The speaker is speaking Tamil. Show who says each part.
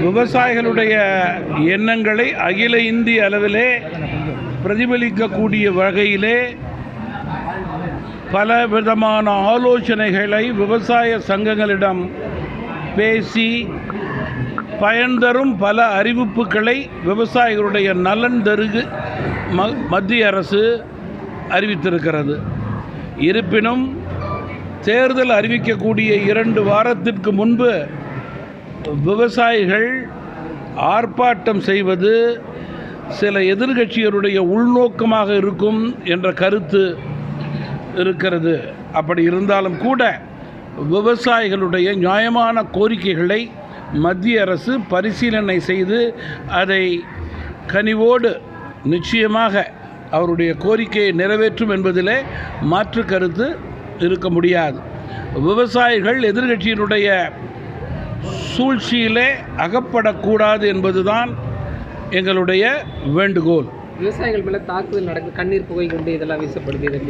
Speaker 1: விவசாயிகளுடைய எண்ணங்களை அகில இந்திய அளவிலே பிரதிபலிக்கக்கூடிய வகையிலே பல விதமான ஆலோசனைகளை விவசாய சங்கங்களிடம் பேசி பயன்தரும் பல அறிவிப்புகளை விவசாயிகளுடைய நலன் தருகு ம மத்திய அரசு அறிவித்திருக்கிறது. இருப்பினும் தேர்தல் அறிவிக்கக்கூடிய இரண்டு வாரத்திற்கு முன்பு விவசாயிகள் ஆர்ப்பாட்டம் செய்வது சில எதிர்கட்சியருடைய உள்நோக்கமாக இருக்கும் என்ற கருத்து இருக்கிறது. அப்படி இருந்தாலும் கூட விவசாயிகளுடைய நியாயமான கோரிக்கைகளை மத்திய அரசு பரிசீலனை செய்து அதை கனிவோடு நிச்சயமாக அவருடைய கோரிக்கையை நிறைவேற்றும் என்பதிலே மாற்று கருத்து இருக்க முடியாது. விவசாயிகள் எதிர்கட்சியினுடைய சூழ்ச்சியிலே அகப்படக்கூடாது என்பதுதான் எங்களுடைய வேண்டுகோள்.
Speaker 2: விவசாயிகள் மேல தாக்குதல் நடக்குது கண்ணீர் புகை கொண்டு இதெல்லாம் வீசப்படுது இதை